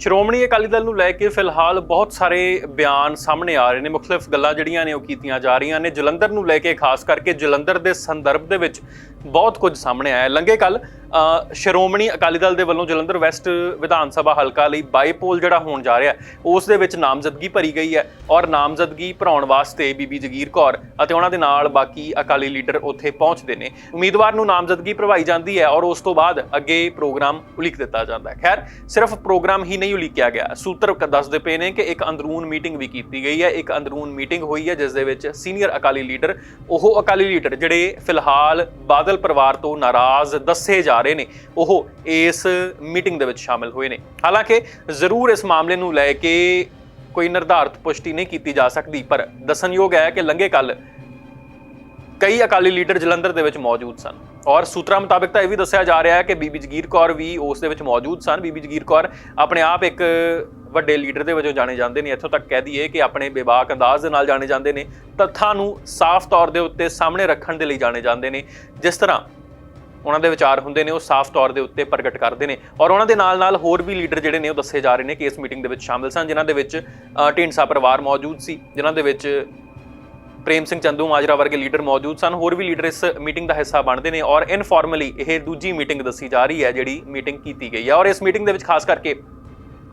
ਸ਼੍ਰੋਮਣੀ ਅਕਾਲੀ ਦਲ ਨੂੰ ਲੈ ਕੇ ਫਿਲਹਾਲ ਬਹੁਤ ਸਾਰੇ ਬਿਆਨ ਸਾਹਮਣੇ ਆ ਰਹੇ ਨੇ। ਮੁxtਲਫ ਗੱਲਾਂ ਜਿਹੜੀਆਂ ਨੇ ਉਹ ਕੀਤੀਆਂ ਜਾ ਰਹੀਆਂ ਨੇ। ਜਲੰਧਰ ਨੂੰ ਲੈ ਕੇ, ਖਾਸ ਕਰਕੇ ਜਲੰਧਰ ਦੇ ਸੰਦਰਭ ਦੇ ਵਿੱਚ ਬਹੁਤ ਕੁਝ ਸਾਹਮਣੇ ਆਇਆ। ਲੰਗੇ ਕੱਲ ਸ਼੍ਰੋਮਣੀ ਅਕਾਲੀ ਦਲ ਦੇ ਵੱਲੋਂ ਜਲੰਧਰ ਵੈਸਟ ਵਿਧਾਨ ਸਭਾ ਹਲਕਾ ਲਈ ਬਾਈਪੋਲ ਜਿਹੜਾ ਹੋਣ ਜਾ ਰਿਹਾ ਉਸ ਦੇ ਵਿੱਚ ਨਾਮਜ਼ਦਗੀ ਭਰੀ ਗਈ ਹੈ ਔਰ ਨਾਮਜ਼ਦਗੀ ਭਰਾਉਣ ਵਾਸਤੇ ਬੀਬੀ ਜਗੀਰ ਕੌਰ ਅਤੇ ਉਹਨਾਂ ਦੇ ਨਾਲ ਬਾਕੀ ਅਕਾਲੀ ਲੀਡਰ ਉੱਥੇ ਪਹੁੰਚਦੇ ਨੇ। ਉਮੀਦਵਾਰ ਨੂੰ ਨਾਮਜ਼ਦਗੀ ਭਰਵਾਈ ਜਾਂਦੀ ਹੈ ਔਰ ਉਸ ਤੋਂ ਬਾਅਦ ਅੱਗੇ ਪ੍ਰੋਗਰਾਮ ਉਲੀਕ ਦਿੱਤਾ ਜਾਂਦਾ ਹੈ। ਖੈਰ, ਸਿਰਫ ਪ੍ਰੋਗਰਾਮ ਹੀ ਨਹੀਂ ਉਲੀਕਿਆ ਗਿਆ। ਸੂਤਰ ਕ- ਦੱਸਦੇ ਪਏ ਨੇ ਕਿ ਇੱਕ ਅੰਦਰੂਨ ਮੀਟਿੰਗ ਵੀ ਕੀਤੀ ਗਈ ਹੈ। ਇੱਕ ਅੰਦਰੂਨ ਮੀਟਿੰਗ ਹੋਈ ਹੈ ਜਿਸ ਦੇ ਵਿੱਚ ਸੀਨੀਅਰ ਅਕਾਲੀ ਲੀਡਰ, ਉਹ ਅਕਾਲੀ ਲੀਡਰ ਜਿਹੜੇ ਫਿਲਹਾਲ ਬਾਦਲ ਪਰਿਵਾਰ ਤੋਂ ਨਾਰਾਜ਼ ਦੱਸੇ ਜਾ ਰਹੇ ਨੇ, ਉਹ ਇਸ ਮੀਟਿੰਗ ਦੇ ਵਿੱਚ ਸ਼ਾਮਿਲ ਹੋਏ ਨੇ। ਹਾਲਾਂਕਿ ਜ਼ਰੂਰ ਇਸ ਮਾਮਲੇ ਨੂੰ ਲੈ ਕੇ ਕੋਈ ਨਿਰਧਾਰਤ ਪੁਸ਼ਟੀ ਨਹੀਂ ਕੀਤੀ ਜਾ ਸਕਦੀ, ਪਰ ਦੱਸਣਯੋਗ ਹੈ ਕਿ ਲੰਘੇ ਕੱਲ ਕਈ ਅਕਾਲੀ ਲੀਡਰ ਜਲੰਧਰ ਦੇ ਵਿੱਚ ਮੌਜੂਦ ਸਨ। ਔਰ ਸੂਤਰਾਂ ਮੁਤਾਬਕ ਤਾਂ ਇਹ ਵੀ ਦੱਸਿਆ ਜਾ ਰਿਹਾ ਹੈ ਕਿ ਬੀਬੀ ਜਗੀਰ ਕੌਰ ਵੀ ਉਸ ਦੇ ਵਿੱਚ ਮੌਜੂਦ ਸਨ। ਬੀਬੀ ਜਗੀਰ ਕੌਰ ਆਪਣੇ ਆਪ ਇੱਕ ਵੱਡੇ ਲੀਡਰ ਦੇ ਵਜੋਂ ਜਾਣੇ ਜਾਂਦੇ ਨੇ। ਇੱਥੋਂ ਤੱਕ ਕਹਿ ਦਈਏ ਕਿ ਆਪਣੇ ਬੇਬਾਕ ਅੰਦਾਜ਼ ਦੇ ਨਾਲ ਜਾਣੇ ਜਾਂਦੇ ਨੇ। ਤੱਥਾਂ ਨੂੰ ਸਾਫ਼ ਤੌਰ ਦੇ ਉੱਤੇ ਸਾਹਮਣੇ ਰੱਖਣ ਦੇ ਲਈ ਜਾਣੇ ਜਾਂਦੇ ਨੇ। ਜਿਸ ਤਰ੍ਹਾਂ ਉਹਨਾਂ ਦੇ ਵਿਚਾਰ ਹੁੰਦੇ ਨੇ, ਉਹ ਸਾਫ਼ ਤੌਰ ਦੇ ਉੱਤੇ ਪ੍ਰਗਟ ਕਰਦੇ ਨੇ ਔਰ ਉਹਨਾਂ ਦੇ ਨਾਲ-ਨਾਲ ਹੋਰ ਵੀ ਲੀਡਰ ਜਿਹੜੇ ਨੇ ਉਹ ਦੱਸੇ ਜਾ ਰਹੇ ਨੇ ਕਿ ਇਸ ਮੀਟਿੰਗ ਦੇ ਵਿੱਚ ਸ਼ਾਮਿਲ ਸਨ, ਜਿਨ੍ਹਾਂ ਦੇ ਵਿੱਚ ਢੀਂਡਸਾ ਪਰਿਵਾਰ ਮੌਜੂਦ ਸੀ, ਜਿਨ੍ਹਾਂ ਦੇ ਵਿੱਚ ਪ੍ਰੇਮ ਸਿੰਘ ਚੰਦੂ ਮਾਜਰਾ ਵਰਗੇ ਲੀਡਰ ਮੌਜੂਦ ਸਨ। ਹੋਰ ਵੀ ਲੀਡਰ ਇਸ ਮੀਟਿੰਗ ਦਾ ਹਿੱਸਾ ਬਣਦੇ ਨੇ ਔਰ ਇਨਫਾਰਮਲੀ ਇਹ ਦੂਜੀ ਮੀਟਿੰਗ ਦੱਸੀ ਜਾ ਰਹੀ ਹੈ, ਜਿਹੜੀ ਮੀਟਿੰਗ ਕੀਤੀ ਗਈ ਹੈ। ਔਰ ਇਸ ਮੀਟਿੰਗ ਦੇ ਵਿੱਚ ਖਾਸ ਕਰਕੇ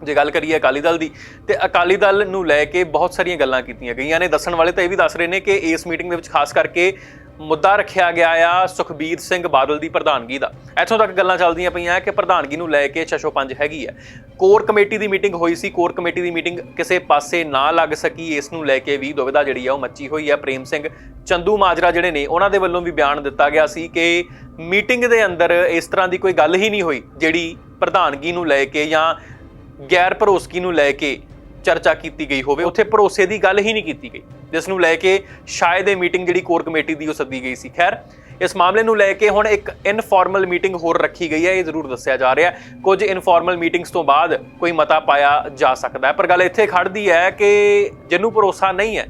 ਜੇ ਗੱਲ ਕਰੀਏ ਅਕਾਲੀ ਦਲ ਦੀ, ਤੇ ਅਕਾਲੀ ਦਲ ਨੂੰ ਲੈ ਕੇ ਬਹੁਤ ਸਾਰੀਆਂ ਗੱਲਾਂ ਕੀਤੀਆਂ ਗਈਆਂ ਨੇ। ਦੱਸਣ ਵਾਲੇ ਤਾਂ ਇਹ ਵੀ ਦੱਸ ਰਹੇ ਨੇ ਕਿ ਇਸ ਮੀਟਿੰਗ ਦੇ ਵਿੱਚ ਖਾਸ ਕਰਕੇ ਮੁੱਦਾ ਰੱਖਿਆ ਗਿਆ ਆ ਸੁਖਬੀਰ ਸਿੰਘ ਬਾਦਲ ਦੀ ਪ੍ਰਧਾਨਗੀ ਦਾ। ਇੱਥੋਂ ਤੱਕ ਗੱਲਾਂ ਚੱਲਦੀਆਂ ਪਈਆਂ ਕਿ ਪ੍ਰਧਾਨਗੀ ਨੂੰ ਲੈ ਕੇ ਛਸ਼ੋ ਪੰਜ ਹੈਗੀ ਹੈ ਕੋਰ ਕਮੇਟੀ ਦੀ ਮੀਟਿੰਗ ਹੋਈ ਸੀ, ਕੋਰ ਕਮੇਟੀ ਦੀ ਮੀਟਿੰਗ ਕਿਸੇ ਪਾਸੇ ਨਾ ਲੱਗ ਸਕੀ, ਇਸ ਨੂੰ ਲੈ ਕੇ ਵੀ ਦੁਵਿਧਾ ਜਿਹੜੀ ਆ ਉਹ ਮੱਚੀ ਹੋਈ ਹੈ ਪ੍ਰੇਮ ਸਿੰਘ ਚੰਦੂ ਮਾਜਰਾ ਜਿਹੜੇ ਨੇ, ਉਹਨਾਂ ਦੇ ਵੱਲੋਂ ਵੀ ਬਿਆਨ ਦਿੱਤਾ ਗਿਆ ਸੀ ਕਿ ਮੀਟਿੰਗ ਦੇ ਅੰਦਰ ਇਸ ਤਰ੍ਹਾਂ ਦੀ ਕੋਈ ਗੱਲ ਹੀ ਨਹੀਂ ਹੋਈ, ਜਿਹੜੀ ਪ੍ਰਧਾਨਗੀ ਨੂੰ ਲੈ ਕੇ ਜਾਂ ਗੈਰ ਭਰੋਸਗੀ ਨੂੰ ਲੈ ਕੇ ਚਰਚਾ ਕੀਤੀ ਗਈ ਹੋਵੇ। ਉੱਥੇ ਭਰੋਸੇ ਦੀ ਗੱਲ ਹੀ ਨਹੀਂ ਕੀਤੀ ਗਈ। ਜਿਸ ਨੂੰ ਲੈ ਕੇ ਸ਼ਾਇਦ ਇਹ ਮੀਟਿੰਗ ਜਿਹੜੀ ਕੋਰ ਕਮੇਟੀ ਦੀ ਉਹ ਸੱਦੀ ਗਈ ਸੀ। ਖੈਰ, ਇਸ ਮਾਮਲੇ ਨੂੰ ਲੈ ਕੇ ਹੁਣ ਇੱਕ ਇਨਫਾਰਮਲ ਮੀਟਿੰਗ ਹੋਰ ਰੱਖੀ ਗਈ ਹੈ, ਇਹ ਜ਼ਰੂਰ ਦੱਸਿਆ ਜਾ ਰਿਹਾ ਹੈ। ਕੁਝ ਇਨਫਾਰਮਲ ਮੀਟਿੰਗਸ ਤੋਂ ਬਾਅਦ ਕੋਈ ਮਤਾ ਪਾਇਆ ਜਾ ਸਕਦਾ ਹੈ। ਪਰ ਗੱਲ ਇੱਥੇ ਖੜਦੀ ਹੈ ਕਿ ਜਿਹਨੂੰ ਭਰੋਸਾ ਨਹੀਂ ਹੈ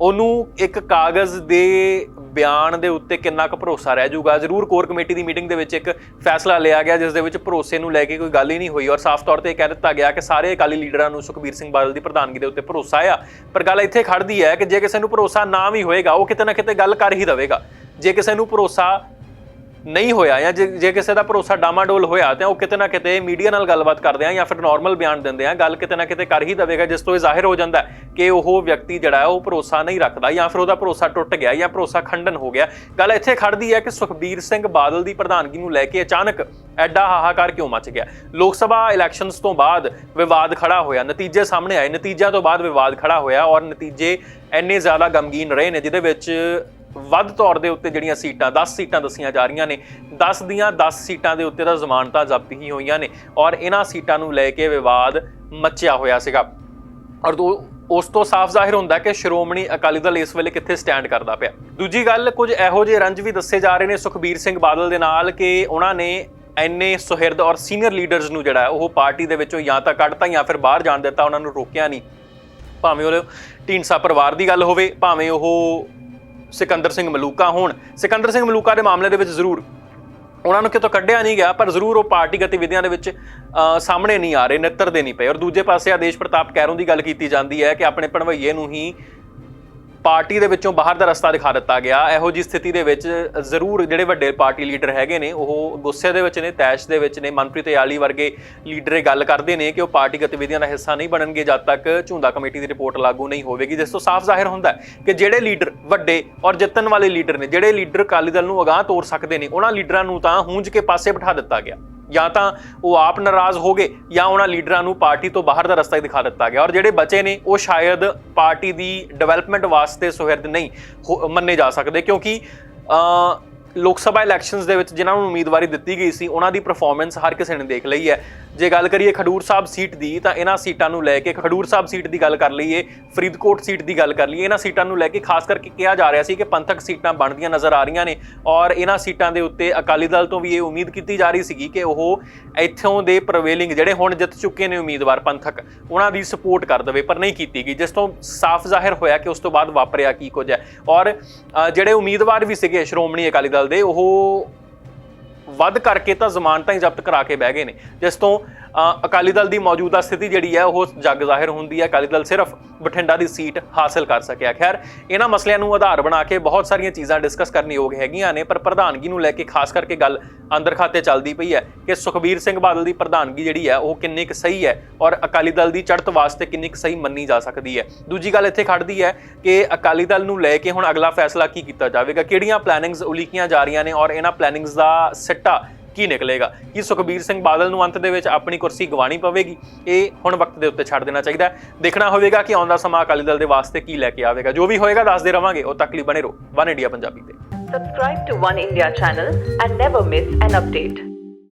ਉਹਨੂੰ ਇੱਕ ਕਾਗਜ਼ ਦੇ ਬਿਆਨ ਦੇ ਉੱਤੇ ਕਿੰਨਾ ਕੁ ਭਰੋਸਾ ਰਹਿ ਜਾਊਗਾ? ਜ਼ਰੂਰ ਕੋਰ ਕਮੇਟੀ ਦੀ ਮੀਟਿੰਗ ਦੇ ਵਿੱਚ ਇੱਕ ਫੈਸਲਾ ਲਿਆ ਗਿਆ, ਜਿਸ ਦੇ ਵਿੱਚ ਭਰੋਸੇ ਨੂੰ ਲੈ ਕੇ ਕੋਈ ਗੱਲ ਹੀ ਨਹੀਂ ਹੋਈ ਔਰ ਸਾਫ਼ ਤੌਰ ਤੇ ਇਹ ਕਹਿ ਦਿੱਤਾ ਗਿਆ ਕਿ ਸਾਰੇ ਅਕਾਲੀ ਲੀਡਰਾਂ ਨੂੰ ਸੁਖਬੀਰ ਸਿੰਘ ਬਾਦਲ ਦੀ ਪ੍ਰਧਾਨਗੀ ਦੇ ਉੱਤੇ ਭਰੋਸਾ ਆ। ਪਰ ਗੱਲ ਇੱਥੇ ਖੜਦੀ ਹੈ ਕਿ ਜੇ ਕਿਸੇ ਨੂੰ ਭਰੋਸਾ ਨਾ ਵੀ ਹੋਏਗਾ, ਉਹ ਕਿਤੇ ਨਾ ਕਿਤੇ ਗੱਲ ਕਰ ਹੀ ਦਵੇਗਾ। ਜੇ ਕਿਸੇ ਨੂੰ ਭਰੋਸਾ ਨਹੀਂ ਹੋਇਆ ਜਾਂ ਜੇ ਜੇ ਕਿਸੇ ਦਾ ਭਰੋਸਾ ਡਾਮਾਡੋਲ ਹੋਇਆ ਤਾਂ ਉਹ ਕਿਤੇ ਨਾ ਕਿਤੇ ਮੀਡੀਆ ਨਾਲ ਗੱਲਬਾਤ ਕਰਦੇ ਆ ਜਾਂ ਫਿਰ ਨਾਰਮਲ ਬਿਆਨ ਦਿੰਦੇ ਆ। ਗੱਲ ਕਿਤੇ ਨਾ ਕਿਤੇ ਕਰ ਹੀ ਦਵੇਗਾ, ਜਿਸ ਤੋਂ ਇਹ ਜ਼ਾਹਿਰ ਹੋ ਜਾਂਦਾ ਕਿ ਉਹ ਵਿਅਕਤੀ ਜਿਹੜਾ ਹੈ ਉਹ ਭਰੋਸਾ ਨਹੀਂ ਰੱਖਦਾ ਜਾਂ ਫਿਰ ਉਹਦਾ ਭਰੋਸਾ ਟੁੱਟ ਗਿਆ ਜਾਂ ਭਰੋਸਾ ਖੰਡਨ ਹੋ ਗਿਆ। ਗੱਲ ਇੱਥੇ ਖੜਦੀ ਹੈ ਕਿ ਸੁਖਬੀਰ ਸਿੰਘ ਬਾਦਲ ਦੀ ਪ੍ਰਧਾਨਗੀ ਨੂੰ ਲੈ ਕੇ ਅਚਾਨਕ ਐਡਾ ਹਾਹਾਕਾਰ ਕਿਉਂ ਮਚ ਗਿਆ? ਲੋਕ ਸਭਾ ਇਲੈਕਸ਼ਨਸ ਤੋਂ ਬਾਅਦ ਵਿਵਾਦ ਖੜਾ ਹੋਇਆ। ਨਤੀਜੇ ਸਾਹਮਣੇ ਆਏ। ਨਤੀਜਿਆਂ ਤੋਂ ਬਾਅਦ ਵਿਵਾਦ ਖੜਾ ਹੋਇਆ ਔਰ ਨਤੀਜੇ ਇੰਨੇ ਜ਼ਿਆਦਾ ਗਮਗੀਨ ਰਹੇ ਨੇ, ਜਿਹਦੇ ਵਿੱਚ ਵੱਧ ਤੌਰ ਦੇ ਉੱਤੇ ਜਿਹੜੀਆਂ ਸੀਟਾਂ 10 ਸੀਟਾਂ ਦੱਸੀਆਂ ਜਾ ਰਹੀਆਂ ਨੇ। 10 ਦੀਆਂ 10 ਸੀਟਾਂ ਦੇ ਉੱਤੇ ਤਾਂ ਜ਼ਮਾਨਤਾਂ ਜ਼ਬਤ ਹੀ ਹੋਈਆਂ ਨੇ ਔਰ ਇਹਨਾਂ ਸੀਟਾਂ ਨੂੰ ਲੈ ਕੇ ਵਿਵਾਦ ਮੱਚਿਆ ਹੋਇਆ ਸੀਗਾ। ਔਰ ਦੋ- ਉਸ ਤੋਂ ਸਾਫ਼ ਜ਼ਾਹਿਰ ਹੁੰਦਾ ਕਿ ਸ਼੍ਰੋਮਣੀ ਅਕਾਲੀ ਦਲ ਇਸ ਵੇਲੇ ਕਿੱਥੇ ਸਟੈਂਡ ਕਰਦਾ ਪਿਆ। ਦੂਜੀ ਗੱਲ, ਕੁਝ ਇਹੋ ਜਿਹੇ ਰੰਜ ਵੀ ਦੱਸੇ ਜਾ ਰਹੇ ਨੇ ਸੁਖਬੀਰ ਸਿੰਘ ਬਾਦਲ ਦੇ ਨਾਲ ਕਿ ਉਹਨਾਂ ਨੇ ਐਨੇ ਸੁਹਿਰਦ ਔਰ ਸੀਨੀਅਰ ਲੀਡਰਸ ਨੂੰ ਜਿਹੜਾ ਉਹ ਪਾਰਟੀ ਦੇ ਵਿੱਚੋਂ ਜਾਂ ਤਾਂ ਕੱਢਤਾ ਜਾਂ ਫਿਰ ਬਾਹਰ ਜਾਣ ਦਿੱਤਾ, ਉਹਨਾਂ ਨੂੰ ਰੋਕਿਆ ਨਹੀਂ। ਭਾਵੇਂ ਉਹ ਢੀਂਡਸਾ ਪਰਿਵਾਰ ਦੀ ਗੱਲ ਹੋਵੇ, ਭਾਵੇਂ ਉਹ ਸਿਕੰਦਰ ਸਿੰਘ ਮਲੂਕਾ ਹੋਣ। ਸਿਕੰਦਰ ਸਿੰਘ ਮਲੂਕਾ ਦੇ ਮਾਮਲੇ ਦੇ ਵਿੱਚ ਜ਼ਰੂਰ। ਉਹਨਾਂ ਨੂੰ ਕਿਤੋਂ ਕੱਢਿਆ ਨਹੀਂ ਗਿਆ ਪਰ ਜ਼ਰੂਰ ਉਹ ਪਾਰਟੀ ਗਤੀਵਿਧੀਆਂ ਦੇ ਵਿੱਚ ਅ, ਸਾਹਮਣੇ ਨਹੀਂ ਆ ਰਹੇ ਨਿੱਤਰ ਦੇ ਨਹੀਂ ਪਏ। ਔਰ ਦੂਜੇ ਪਾਸੇ ਆਦੇਸ਼ ਪ੍ਰਤਾਪ ਕੈਰੋਂ ਦੀ ਗੱਲ ਕੀਤੀ ਜਾਂਦੀ ਹੈ ਕਿ ਆਪਣੇ ਭਣਵਈਏ ਨੂੰ ਹੀ ਪਾਰਟੀ ਦੇ ਵਿੱਚੋਂ ਬਾਹਰ ਦਾ ਰਸਤਾ ਦਿਖਾ ਦਿੱਤਾ ਗਿਆ। ਇਹੋ ਜੀ ਸਥਿਤੀ ਦੇ ਵਿੱਚ ਜ਼ਰੂਰ ਜਿਹੜੇ ਵੱਡੇ ਪਾਰਟੀ ਲੀਡਰ ਹੈਗੇ ਨੇ, ਉਹ ਗੁੱਸੇ ਦੇ ਵਿੱਚ ਨੇ, ਤੈਸ਼ ਦੇ ਵਿੱਚ ਨੇ, ਮਨਪ੍ਰੀਤ ਯਾਲੀ ਵਰਗੇ ਲੀਡਰ ਇਹ ਗੱਲ ਕਰਦੇ ਨੇ ਕਿ ਉਹ ਪਾਰਟੀ ਗਤੀਵਿਧੀਆਂ ਦਾ ਹਿੱਸਾ ਨਹੀਂ ਬਣਨਗੇ ਜਦ ਤੱਕ ਝੁੰਦਾ ਕਮੇਟੀ ਦੀ ਰਿਪੋਰਟ ਲਾਗੂ ਨਹੀਂ ਹੋਵੇਗੀ। ਜਿਸ ਤੋਂ ਸਾਫ਼ ਜ਼ਾਹਿਰ ਹੁੰਦਾ ਕਿ ਜਿਹੜੇ ਲੀਡਰ ਵੱਡੇ ਔਰ ਜਿੱਤਣ ਵਾਲੇ ਲੀਡਰ ਨੇ, ਜਿਹੜੇ ਲੀਡਰ ਅਕਾਲੀ ਦਲ ਨੂੰ ਅਗਾਹ ਤੋਰ ਸਕਦੇ ਨੇ, ਉਹਨਾਂ ਲੀਡਰਾਂ ਨੂੰ ਤਾਂ ਹੂੰਝ ਕੇ ਪਾਸੇ ਬਿਠਾ ਦਿੱਤਾ ਗਿਆ। ਜਾਂ ਤਾਂ ਉਹ ਆਪ ਨਾਰਾਜ਼ ਹੋ ਗਏ ਜਾਂ ਉਹਨਾਂ ਲੀਡਰਾਂ ਨੂੰ ਪਾਰਟੀ ਤੋਂ ਬਾਹਰ ਦਾ ਰਸਤਾ ਹੀ ਦਿਖਾ ਦਿੱਤਾ ਗਿਆ। ਔਰ ਜਿਹੜੇ ਬਚੇ ਨੇ, ਉਹ ਸ਼ਾਇਦ ਪਾਰਟੀ ਦੀ ਡਿਵੈਲਪਮੈਂਟ ਵਾਸਤੇ ਸੁਹਿਰਦ ਨਹੀਂ ਹੋ- ਮੰਨੇ ਜਾ ਸਕਦੇ ਕਿਉਂਕਿ ਲੋਕ ਸਭਾ ਇਲੈਕਸ਼ਨਸ ਦੇ ਵਿੱਚ ਜਿਨ੍ਹਾਂ ਨੂੰ ਉਮੀਦਵਾਰੀ ਦਿੱਤੀ ਗਈ ਸੀ, ਉਹਨਾਂ ਦੀ ਪਰਫਾਰਮੈਂਸ ਹਰ ਕਿਸੇ ਨੇ ਦੇਖ ਲਈ ਹੈ। ਜੇ ਗੱਲ ਕਰੀਏ ਖਡੂਰ ਸਾਹਿਬ ਸੀਟ ਦੀ, ਤਾਂ ਇਹਨਾਂ ਸੀਟਾਂ ਨੂੰ ਲੈ ਕੇ ਖਡੂਰ ਸਾਹਿਬ ਸੀਟ ਦੀ ਗੱਲ ਕਰ ਲਈਏ, ਫਰੀਦਕੋਟ ਸੀਟ ਦੀ ਗੱਲ ਕਰ ਲਈਏ, ਇਹਨਾਂ ਸੀਟਾਂ ਨੂੰ ਲੈ ਕੇ ਖਾਸ ਕਰਕੇ ਕਿਹਾ ਜਾ ਰਿਹਾ ਸੀ ਕਿ ਪੰਥਕ ਸੀਟਾਂ ਬਣਦੀਆਂ ਨਜ਼ਰ ਆ ਰਹੀਆਂ ਨੇ ਔਰ ਇਹਨਾਂ ਸੀਟਾਂ ਦੇ ਉੱਤੇ ਅਕਾਲੀ ਦਲ ਤੋਂ ਵੀ ਇਹ ਉਮੀਦ ਕੀਤੀ ਜਾ ਰਹੀ ਸੀਗੀ ਕਿ ਉਹ ਇੱਥੋਂ ਦੇ ਪ੍ਰਵੇਲਿੰਗ ਜਿਹੜੇ ਹੁਣ ਜਿੱਤ ਚੁੱਕੇ ਨੇ ਉਮੀਦਵਾਰ ਪੰਥਕ, ਉਹਨਾਂ ਦੀ ਸਪੋਰਟ ਕਰ ਦੇਵੇ, ਪਰ ਨਹੀਂ ਕੀਤੀ ਗਈ। ਜਿਸ ਤੋਂ ਸਾਫ਼ ਜ਼ਾਹਿਰ ਹੋਇਆ ਕਿ ਉਸ ਤੋਂ ਬਾਅਦ ਵਾਪਰਿਆ ਕੀ ਕੁਝ ਹੈ। ਔਰ ਜਿਹੜੇ ਉਮੀਦਵਾਰ ਵੀ ਸੀਗੇ, ਸ਼੍ਰੋਮਣੀ ਅਕਾਲੀ ਦਲ ਦੇ ਉਹ ਵੱਧ ਕਰਕੇ ਤਾਂ ਜ਼ਮਾਨਤਾਂ ਹੀ ਜ਼ਬਤ ਕਰਾ ਕੇ ਬਹਿ ਗਏ ਨੇ। ਜਿਸ ਤੋਂ ਅਕਾਲੀ ਦਲ ਦੀ ਮੌਜੂਦਾ ਸਥਿਤੀ ਜਿਹੜੀ ਹੈ, ਉਹ ਜਗ ਜ਼ਾਹਿਰ ਹੁੰਦੀ ਹੈ। ਅਕਾਲੀ ਦਲ ਸਿਰਫ ਬਠਿੰਡਾ ਦੀ ਸੀਟ ਹਾਸਲ ਕਰ ਸਕਿਆ। ਖੈਰ, ਇਹਨਾਂ ਮਸਲਿਆਂ ਨੂੰ ਆਧਾਰ ਬਣਾ ਕੇ ਬਹੁਤ ਸਾਰੀਆਂ ਚੀਜ਼ਾਂ ਡਿਸਕਸ ਕਰਨ ਯੋਗ ਹੈਗੀਆਂ ਨੇ, ਪਰ ਪ੍ਰਧਾਨਗੀ ਨੂੰ ਲੈ ਕੇ ਖਾਸ ਕਰਕੇ ਗੱਲ ਅੰਦਰ ਖਾਤੇ ਚੱਲਦੀ ਪਈ ਹੈ ਕਿ ਸੁਖਬੀਰ ਸਿੰਘ ਬਾਦਲ ਦੀ ਪ੍ਰਧਾਨਗੀ ਜਿਹੜੀ ਹੈ, ਉਹ ਕਿੰਨੀ ਕੁ ਸਹੀ ਹੈ ਔਰ ਅਕਾਲੀ ਦਲ ਦੀ ਚੜ੍ਹਤ ਵਾਸਤੇ ਕਿੰਨੀ ਕੁ ਸਹੀ ਮੰਨੀ ਜਾ ਸਕਦੀ ਹੈ। ਦੂਜੀ ਗੱਲ ਇੱਥੇ ਖੜਦੀ ਹੈ ਕਿ ਅਕਾਲੀ ਦਲ ਨੂੰ ਲੈ ਕੇ ਹੁਣ ਅਗਲਾ ਫੈਸਲਾ ਕੀ ਕੀਤਾ ਜਾਵੇਗਾ? ਕਿਹੜੀਆਂ ਪਲੈਨਿੰਗਸ ਉਲੀਕੀਆਂ ਜਾ ਰਹੀਆਂ ਨੇ ਔਰ ਇਹਨਾਂ ਪਲੈਨਿੰਗਸ ਦਾ ਸਿੱਟਾ ਕੀ ਨਿਕਲੇਗਾ? ਕੀ ਸੁਖਬੀਰ ਸਿੰਘ ਬਾਦਲ ਨੂੰ ਅੰਤ ਦੇ ਵਿੱਚ ਆਪਣੀ ਕੁਰਸੀ ਗਵਾਣੀ ਪਵੇਗੀ? ਇਹ ਹੁਣ ਵਕਤ ਦੇ ਉੱਤੇ ਛੱਡ ਦੇਣਾ ਚਾਹੀਦਾ ਦੇਖਣਾ ਹੋਵੇਗਾ ਕਿ ਆਉਂਦਾ ਸਮਾਂ ਅਕਾਲੀ ਦਲ ਦੇ ਵਾਸਤੇ ਕੀ ਲੈ ਕੇ ਆਵੇਗਾ। ਜੋ ਵੀ ਹੋਏਗਾ, ਦੱਸਦੇ ਰਵਾਂਗੇ। ਉਹ ਤੱਕ ਲਈ ਬਣੇ ਰਹੋ। ਵਨ ਇੰਡੀਆ ਪੰਜਾਬੀ ਤੇ। Subscribe to One India channel and never miss an update.